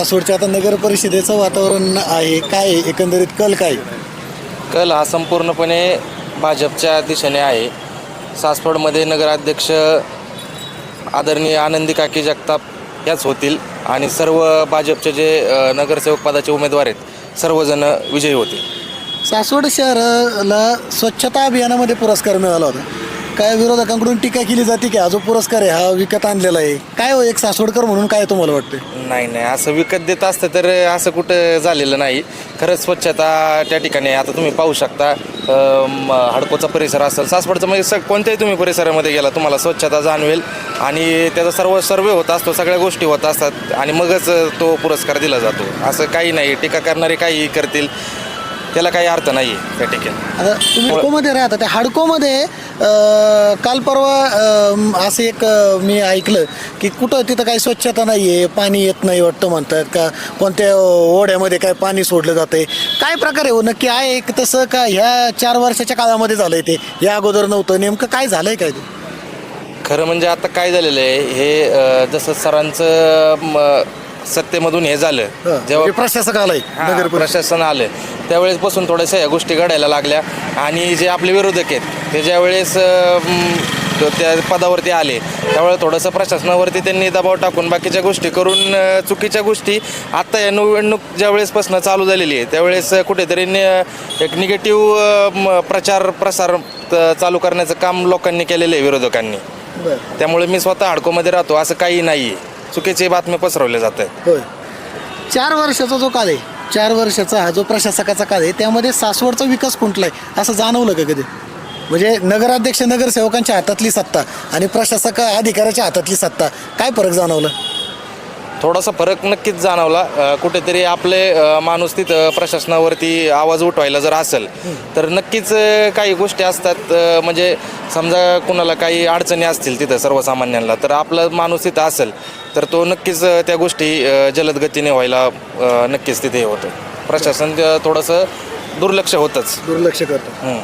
सासवडच्या आता नगर परिषदेचं वातावरण आहे काय आहे? एकंदरीत कल काय? कल हा संपूर्णपणे भाजपच्या दिशेने आहे. सासवडमध्ये नगराध्यक्ष आदरणीय आनंदी काकी जगताप याच होतील आणि सर्व भाजपचे जे अ, नगरसेवक पदाचे उमेदवार आहेत सर्वजण विजयी होतील. सासवड शहराला स्वच्छता अभियानामध्ये पुरस्कार मिळाला होता. काय विरोधकांकडून टीका केली जाते की हा जो पुरस्कार आहे हा विकत आणलेला आहे काय हो एक सासवडकर म्हणून काय तुम्हाला वाटतं नाही नाही असं विकत देत असतं तर असं कुठं झालेलं नाही. खरंच स्वच्छता त्या ठिकाणी आहे. आता तुम्ही पाहू शकता अम, हडकोचा परिसर असेल सासवडचं म्हणजे स कोणत्याही तुम्ही परिसरामध्ये गेला तुम्हाला स्वच्छता जाणवेल. आणि त्याचा सर्व सर्वे होत असतो सगळ्या गोष्टी होत असतात. आणि मगच तो पुरस्कार दिला जातो. असं काही नाही टीका करणारे काहीही करतील. त्याला काही अर्थ नाही आहे त्या ठिकाणी. आता तुम्ही हडकोमध्ये राहता? त्या हडकोमध्ये काल परवा असं एक मी ऐकलं की कुठं तिथं काही स्वच्छता नाही आहे पाणी येत नाही वाटतं म्हणतात का? कोणत्या ओढ्यामध्ये काय पाणी सोडलं जातंय? काय प्रकार आहे हो? नक्की आहे एक तसं का ह्या चार वर्षाच्या काळामध्ये झालं आहे ते? या अगोदर नव्हतं. नेमकं काय झालं आहे काय ते? खरं म्हणजे आता काय झालेलं आहे? हे जसं सरांचं सत्तेमधून हे झालं. म्हणजे प्रशासक आलाय नगर प्रशासन आलं त्यावेळेसपासून थोड्याशा या गोष्टी घडायला लागल्या. आणि जे आपले विरोधक आहेत ते ज्यावेळेस त्या पदावरती आले त्यावेळेस थोडंसं प्रशासनावरती त्यांनी दबाव टाकून बाकीच्या गोष्टी करून चुकीच्या गोष्टी आत्ता या निवडणूक ज्यावेळेसपासून चालू झालेली आहे त्यावेळेस कुठेतरी एक निगेटिव्ह प्रचार प्रसार चालू करण्याचं काम लोकांनी केलेलं आहे विरोधकांनी. त्यामुळे मी स्वतः हडकोमध्ये राहतो असं काही नाही आहे चुकीचे बातम्या पसरवल्या जात. आहेत होय. चार वर्षाचा जो काळ आहे चार वर्षाचा हा जो प्रशासकाचा काळ आहे त्यामध्ये सासवडचा विकास खुंटलाय असं जाणवलं का कधी? म्हणजे नगराध्यक्ष नगरसेवकांच्या हातातली सत्ता आणि प्रशासक अधिकाऱ्याच्या हातातली सत्ता काय फरक जाणवलं? थोडासा फरक नक्कीच जाणवला. अ, कुठेतरी आपले अ, माणूस तिथं प्रशासनावरती आवाज उठवायला जर असेल तर नक्कीच अ, काही गोष्टी असतात अ, म्हणजे समजा कुणाला काही अडचणी असतील तिथं सर्वसामान्यांना तर आपला माणूस तिथं असेल तर तो नक्कीच अ, त्या गोष्टी अ, जलद गतीने व्हायला अ, नक्कीच तिथे हे होतं. प्रशासन अ, थोडंसं दुर्लक्ष होतंच. दुर्लक्ष करतो. हं.